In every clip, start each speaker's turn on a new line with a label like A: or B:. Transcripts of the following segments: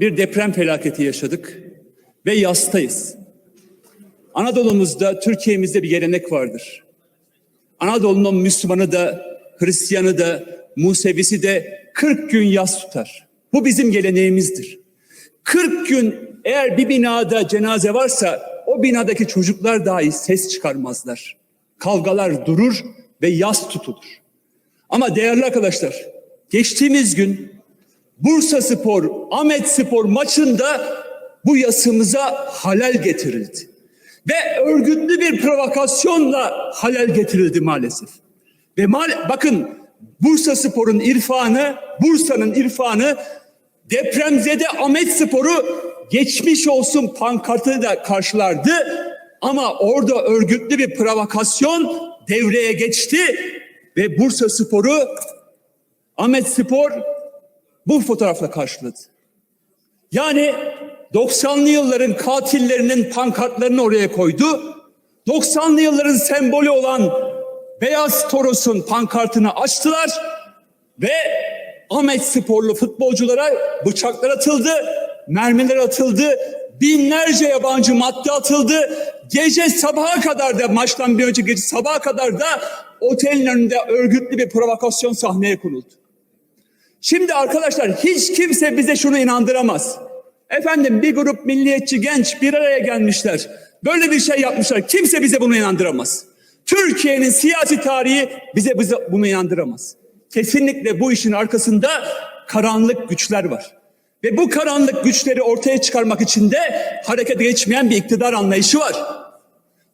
A: bir deprem felaketi yaşadık ve yastayız. Anadolu'muzda, Türkiye'mizde bir gelenek vardır. Anadolu'nun Müslümanı da, Hristiyanı da, Musevisi de 40 gün yas tutar. Bu bizim geleneğimizdir. 40 gün eğer bir binada cenaze varsa o binadaki çocuklar dahi ses çıkarmazlar. Kavgalar durur ve yas tutulur. Ama değerli arkadaşlar, geçtiğimiz gün Bursa Spor, Ahmet Spor maçında bu yasımıza halel getirildi. Ve örgütlü bir provokasyonla halel getirildi maalesef. Ve mal bakın Bursa Spor'un irfanı, Bursa'nın irfanı depremzede Ahmet Spor'u geçmiş olsun pankartını da karşılardı. Ama orada örgütlü bir provokasyon devreye geçti ve Bursa Spor'u Ahmet Spor bu fotoğrafla karşıladı. Yani 90'lı yılların katillerinin pankartlarını oraya koydu. 90'lı yılların sembolü olan Beyaz Toros'un pankartını açtılar ve Ahmet sporlu futbolculara bıçaklar atıldı, mermiler atıldı, binlerce yabancı madde atıldı. Gece sabaha kadar da maçtan bir önce gece sabaha kadar da otelin önünde örgütlü bir provokasyon sahneye kuruldu. Şimdi arkadaşlar hiç kimse bize şunu inandıramaz. Efendim bir grup milliyetçi genç bir araya gelmişler. Böyle bir şey yapmışlar. Kimse bize bunu inandıramaz. Türkiye'nin siyasi tarihi bize, bize bunu inandıramaz. Kesinlikle bu işin arkasında karanlık güçler var. Ve bu karanlık güçleri ortaya çıkarmak için de harekete geçmeyen bir iktidar anlayışı var.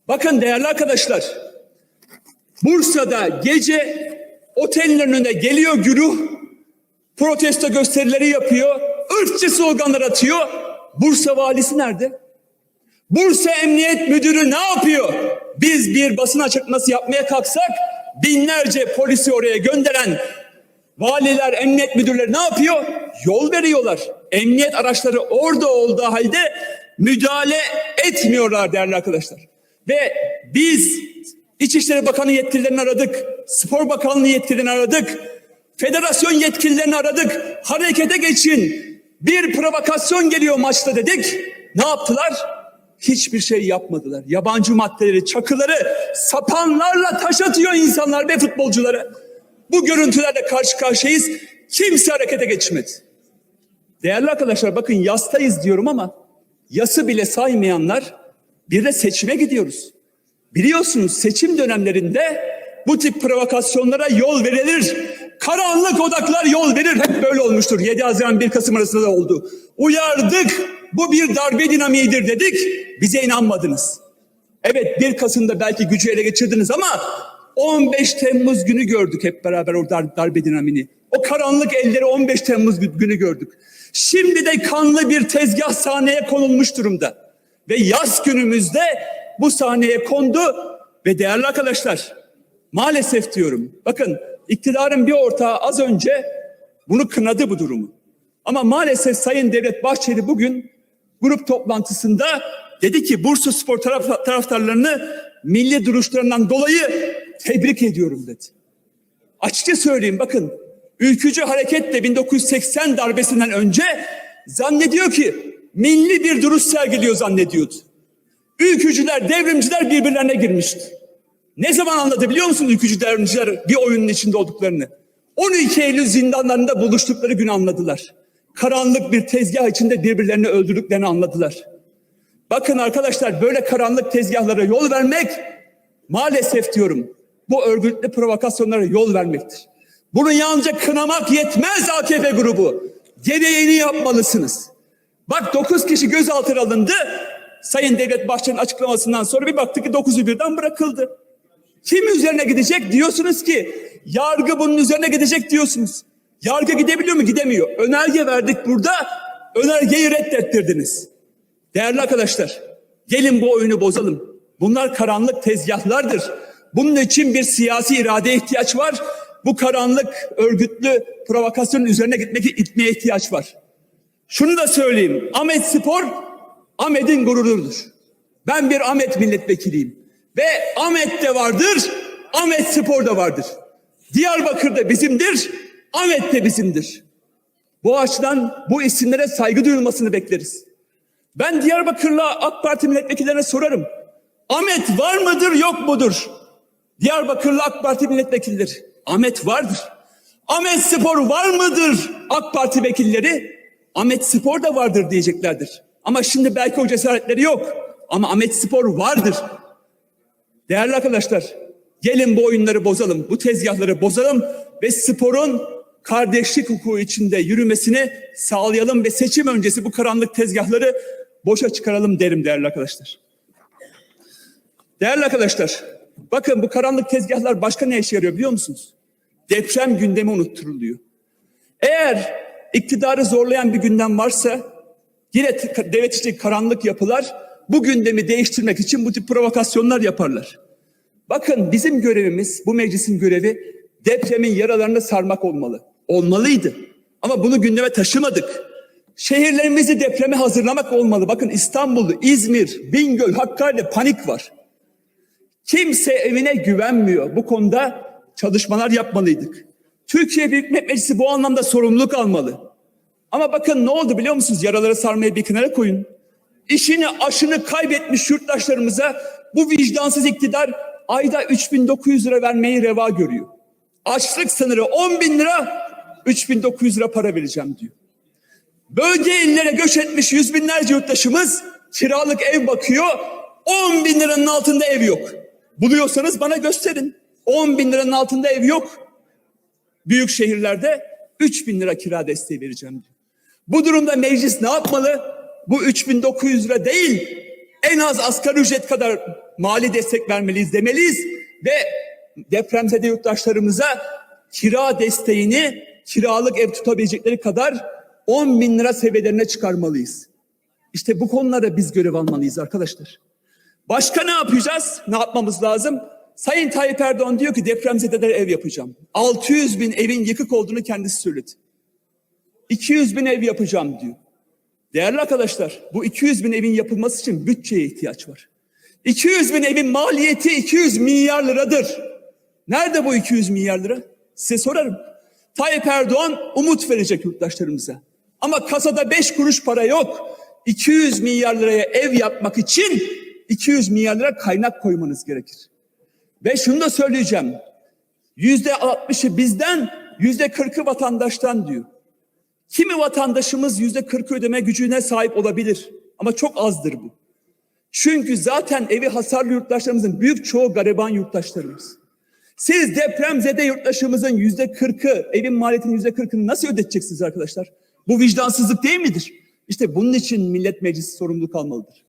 A: Bakın değerli arkadaşlar, Bursa'da gece otelin önüne geliyor güruh, protesto gösterileri yapıyor, ırkçı sloganlar atıyor. Bursa valisi nerede? Bursa Emniyet Müdürü ne yapıyor? Biz bir basın açıklaması yapmaya kalksak binlerce polisi oraya gönderen valiler, emniyet müdürleri ne yapıyor? Yol veriyorlar. Emniyet araçları orada olduğu halde müdahale etmiyorlar değerli arkadaşlar. Ve biz İçişleri Bakanı yetkililerini aradık, Spor Bakanlığı yetkililerini aradık, federasyon yetkililerini aradık. Harekete geçin. Bir provokasyon geliyor maçta dedik. Ne yaptılar? Hiçbir şey yapmadılar. Yabancı maddeleri, çakıları sapanlarla taş atıyor insanlar ve futbolculara. Bu görüntülerle karşı karşıyayız. Kimse harekete geçmedi. Değerli arkadaşlar bakın yastayız diyorum ama yası bile saymayanlar bir de seçime gidiyoruz. Biliyorsunuz seçim dönemlerinde bu tip provokasyonlara yol verilir. Karanlık odaklar yol verir. Hep böyle olmuştur. 7 Haziran 1 Kasım arasında da oldu. Uyardık. Bu bir darbe dinamiğidir dedik. Bize inanmadınız. Evet 1 Kasım'da belki gücü ele geçirdiniz ama 15 Temmuz günü gördük hep beraber o dar, darbe dinamini. O karanlık elleri 15 Temmuz günü gördük. Şimdi de kanlı bir tezgah sahneye konulmuş durumda. Ve yaz günümüzde bu sahneye kondu ve değerli arkadaşlar maalesef diyorum bakın iktidarın bir ortağı az önce bunu kınadı bu durumu. Ama maalesef Sayın Devlet Bahçeli bugün grup toplantısında dedi ki Bursa Spor taraf, taraftarlarını milli duruşlarından dolayı tebrik ediyorum dedi. Açıkça söyleyeyim bakın ülkücü hareketle 1980 darbesinden önce zannediyor ki milli bir duruş sergiliyor zannediyordu. Ülkücüler, devrimciler birbirlerine girmişti. Ne zaman anladı biliyor musun ülkücü devrimciler bir oyunun içinde olduklarını? 12 Eylül zindanlarında buluştukları gün anladılar. Karanlık bir tezgah içinde birbirlerini öldürdüklerini anladılar. Bakın arkadaşlar böyle karanlık tezgahlara yol vermek maalesef diyorum bu örgütlü provokasyonlara yol vermektir. Bunu yalnızca kınamak yetmez AKP grubu. Gereğini yapmalısınız. Bak 9 kişi gözaltına alındı. Sayın Devlet Bahçeli'nin açıklamasından sonra bir baktık ki 9'u birden bırakıldı. Kim üzerine gidecek diyorsunuz ki yargı bunun üzerine gidecek diyorsunuz. Yargı gidebiliyor mu? Gidemiyor. Önerge verdik burada. Önergeyi reddettirdiniz. Değerli arkadaşlar gelin bu oyunu bozalım. Bunlar karanlık tezgahlardır. Bunun için bir siyasi irade ihtiyaç var. Bu karanlık örgütlü provokasyonun üzerine gitmek itmeye ihtiyaç var. Şunu da söyleyeyim. Ahmet Spor Ahmet'in gururudur. Ben bir Ahmet milletvekiliyim. Ve Ahmet de vardır, Ahmet Spor da vardır. Diyarbakır da bizimdir, Ahmet de bizimdir. Bu açıdan bu isimlere saygı duyulmasını bekleriz. Ben Diyarbakırlı AK Parti milletvekillerine sorarım. Ahmet var mıdır yok mudur? Diyarbakırlı AK Parti milletvekilleri. Ahmet vardır. Ahmet Spor var mıdır? AK Parti vekilleri. Ahmet Spor da vardır diyeceklerdir. Ama şimdi belki o cesaretleri yok. Ama Ahmet Spor vardır. Değerli arkadaşlar, gelin bu oyunları bozalım, bu tezgahları bozalım ve sporun kardeşlik hukuku içinde yürümesini sağlayalım ve seçim öncesi bu karanlık tezgahları boşa çıkaralım derim değerli arkadaşlar. Değerli arkadaşlar, bakın bu karanlık tezgahlar başka ne işe yarıyor biliyor musunuz? Deprem gündemi unutturuluyor. Eğer iktidarı zorlayan bir gündem varsa yine devlet içi karanlık yapılar bu gündemi değiştirmek için bu tip provokasyonlar yaparlar. Bakın bizim görevimiz, bu meclisin görevi depremin yaralarını sarmak olmalı. Olmalıydı. Ama bunu gündeme taşımadık. Şehirlerimizi depreme hazırlamak olmalı. Bakın İstanbul, İzmir, Bingöl, Hakkari'de panik var. Kimse evine güvenmiyor. Bu konuda çalışmalar yapmalıydık. Türkiye Büyük Millet Meclisi bu anlamda sorumluluk almalı. Ama bakın ne oldu biliyor musunuz? Yaraları sarmayı bir kenara koyun. İşini aşını kaybetmiş yurttaşlarımıza bu vicdansız iktidar ayda 3900 lira vermeyi reva görüyor. Açlık sınırı 10 bin lira 3900 lira para vereceğim diyor. Bölge illere göç etmiş yüz binlerce yurttaşımız kiralık ev bakıyor. 10 bin liranın altında ev yok. Buluyorsanız bana gösterin. 10 bin liranın altında ev yok. Büyük şehirlerde 3 bin lira kira desteği vereceğim diyor. Bu durumda meclis ne yapmalı? Bu 3900 lira değil, en az asgari ücret kadar mali destek vermeliyiz demeliyiz ve depremzede yurttaşlarımıza kira desteğini kiralık ev tutabilecekleri kadar 10 bin lira seviyelerine çıkarmalıyız. İşte bu konularda biz görev almalıyız arkadaşlar. Başka ne yapacağız? Ne yapmamız lazım? Sayın Tayyip Erdoğan diyor ki depremzedelere ev yapacağım. 600 bin evin yıkık olduğunu kendisi söyledi. 200 bin ev yapacağım diyor. Değerli arkadaşlar bu 200 bin evin yapılması için bütçeye ihtiyaç var. 200 bin evin maliyeti 200 milyar liradır. Nerede bu 200 milyar lira? Size sorarım. Tayyip Erdoğan umut verecek yurttaşlarımıza. Ama kasada 5 kuruş para yok. 200 milyar liraya ev yapmak için 200 milyar lira kaynak koymanız gerekir. Ve şunu da söyleyeceğim. Yüzde 60'ı bizden, yüzde 40'ı vatandaştan diyor. Kimi vatandaşımız yüzde 40 ödeme gücüne sahip olabilir. Ama çok azdır bu. Çünkü zaten evi hasarlı yurttaşlarımızın büyük çoğu gariban yurttaşlarımız. Siz depremzede yurttaşımızın yüzde kırkı, evin maliyetinin yüzde kırkını nasıl ödeteceksiniz arkadaşlar? Bu vicdansızlık değil midir? İşte bunun için Millet Meclisi sorumluluk almalıdır.